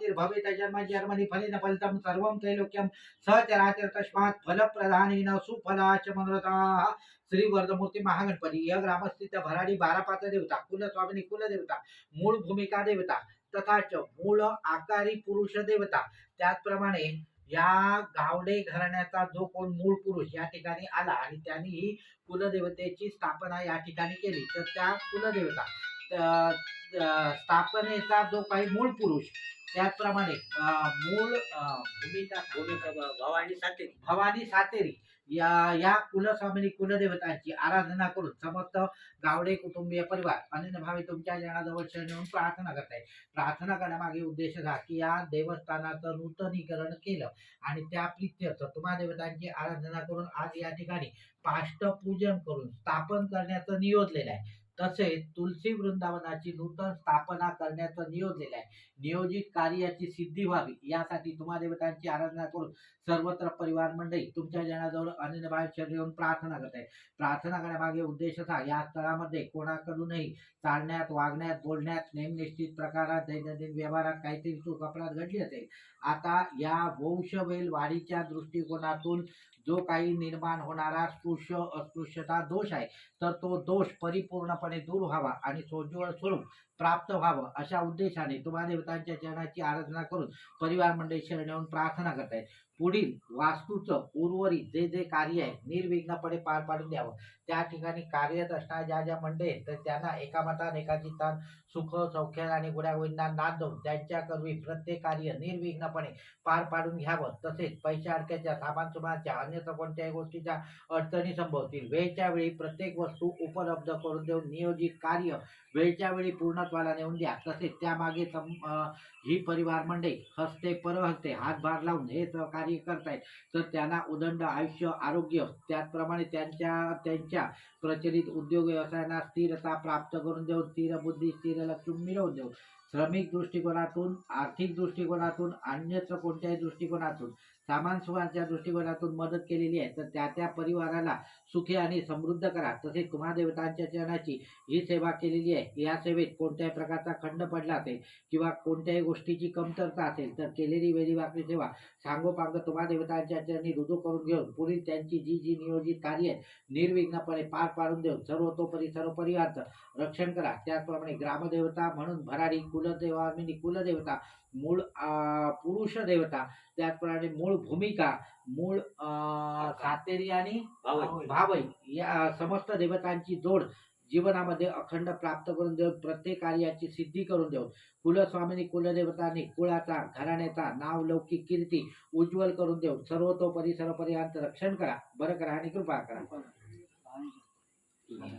प्राप्तिर्भवेत जन्म जन्मनि फलेन फलितं सर्वं त्रैलोक्यं सहचराचर तस्मात् फलप्रधानेन सुफलाच मनोरथाः। श्रीवर्धमूर्ती महागणपती या ग्रामस्थित भराडी बारापात देवता कुलस्वामिनी कुलदेवता मूळ भूमिका देवता तथा च मूळ आकारी पुरुष देवता। त्याचप्रमाणे या गावडे घराण्याचा जो कोण मूळ पुरुष या ठिकाणी आला आणि त्यांनी ही कुलदेवतेची स्थापना या ठिकाणी केली तर त्या कुलदेवता स्थापनेचा जो काही मूळ पुरुष त्याचप्रमाणे मूळ भूमिका भूमिका भवानी सातेरी. भवानी सातेरी या या कुलस्वामिनी कुलदेवतांची आराधना करून समस्त गावडे कुटुंबीय परिवार अनन्य भावी तुमच्या जनाजवळ शरण येऊन प्रार्थना करताय. प्रार्थना करण्यामागे उद्देश हा की या देवस्थानाचं नूतनीकरण केलं आणि त्या प्रित्यर्थ तुम्हा देवतांची आराधना करून आज या ठिकाणी पाष्टपूजन करून स्थापन करण्याचं नियोजलेलं आहे. तसेच तुलसी वृंदावनाची नूतन स्थापना करण्याचं नियोजलेलं आहे. नियोजित कार्याची सिद्धी व्हावी. यासाठी तुम्हा देवतांची आराधना करून सर्वत्र परिवार मंडळी तुमच्या जनाजवळ अनन्यभाव शरीर येऊन प्रार्थना करत आहे. प्रार्थना करण्यामागे उद्देश असा या स्थळामध्ये कोणाकडूनही चालण्यात वागण्यात बोलण्यात नेमनिश्चित प्रकारात दैनंदिन व्यवहारात काहीतरी चूक अपराध घडली असेल आता या वंशवेल वाढीच्या दृष्टिकोनातून जो काही निर्माण होणारा स्पृश्य अस्पृश्यता दोष आहे तर तो दोष परिपूर्णपणे दूर व्हावा आणि सोज्वळ स्वरूप प्राप्त व्हावं अशा उद्देशाने तुम्हा देवतांच्या चरणाची आराधना करून परिवार मंडळी शरण येऊन प्रार्थना करतायत. पुढील वास्तूचं उर्वरित जे जे कार्य आहे निर्विघ्नपणे पार पाडून द्यावं. त्या ठिकाणी कार्यरत असणाऱ्या ज्या ज्या मंडळी आहेत तर त्यांना एकामतान एका चित्तान सुख सौख्य आणि गुण्यागोविंदा नाद देऊन त्यांच्या प्रत्येक कार्य निर्विघ्नपणे पार पाडून घ्यावं. तसेच पैशा अडक्याच्या सामान सुमानाच्या अन्यथा कोणत्याही गोष्टीच्या अडचणी संभवतील. वेळच्या वेळी प्रत्येक वस्तू उपलब्ध करून देऊन नियोजित कार्य वेळच्या वेळी पूर्णत्वाला नेऊन द्या. तसेच त्यामागे सम ही परिवार मंडळी हस्ते परहस्ते हातभार लावून हे सहकार्य करतायत. तर त्यांना उदंड आयुष्य आरोग्य त्याचप्रमाणे त्यांच्या त्यांच्या प्रचलित उद्योग व्यवसायांना स्थिरता प्राप्त करून देऊन स्थिर बुद्धी स्थिर लक्ष मिळवून देऊन श्रमिक दृष्टिकोनातून आर्थिक दृष्टिकोनातून अन्यत्र कोणत्याही दृष्टिकोनातून सामान सुखांच्या दृष्टिकोनातून मदत केलेली आहे तर त्या त्या परिवाराला सुखी आणि समृद्ध करा. तसेच तुम्हा देवतांच्या चरणाची ही सेवा केलेली आहे. या सेवेत कोणत्याही प्रकारचा खंड पडला असेल किंवा कोणत्याही गोष्टीची कमतरता असेल तर केलेली वेळीवाकडी सेवा सांगोपांग तुम्हा देवतांच्या चरणी रुजू करून घेऊन पुढील त्यांची जी जी नियोजित कार्य निर्विघ्नपणे पार पाडून देऊन सर्वतोपरी सर्व परिवारचं रक्षण करा. त्याचप्रमाणे ग्रामदेवता म्हणून भरारी कुलदेवामिनी कुलदेवता मूळ पुरुष देवता त्याचप्रमाणे मूळ भूमिका मूळ अं, सातेरी आणि भावई. या समस्त देवतांची जोड जीवनामध्ये अखंड प्राप्त करून देऊन प्रत्येक कार्याची सिद्धी करून देऊन कुलस्वामिनी कुलदेवतांनी कुळाचा घराण्याचा नाव लौकिक कीर्ती उज्ज्वल करून देऊन सर्वतोपरी सर्व पर्यंत रक्षण करा. बरं करा आणि कृपा करा.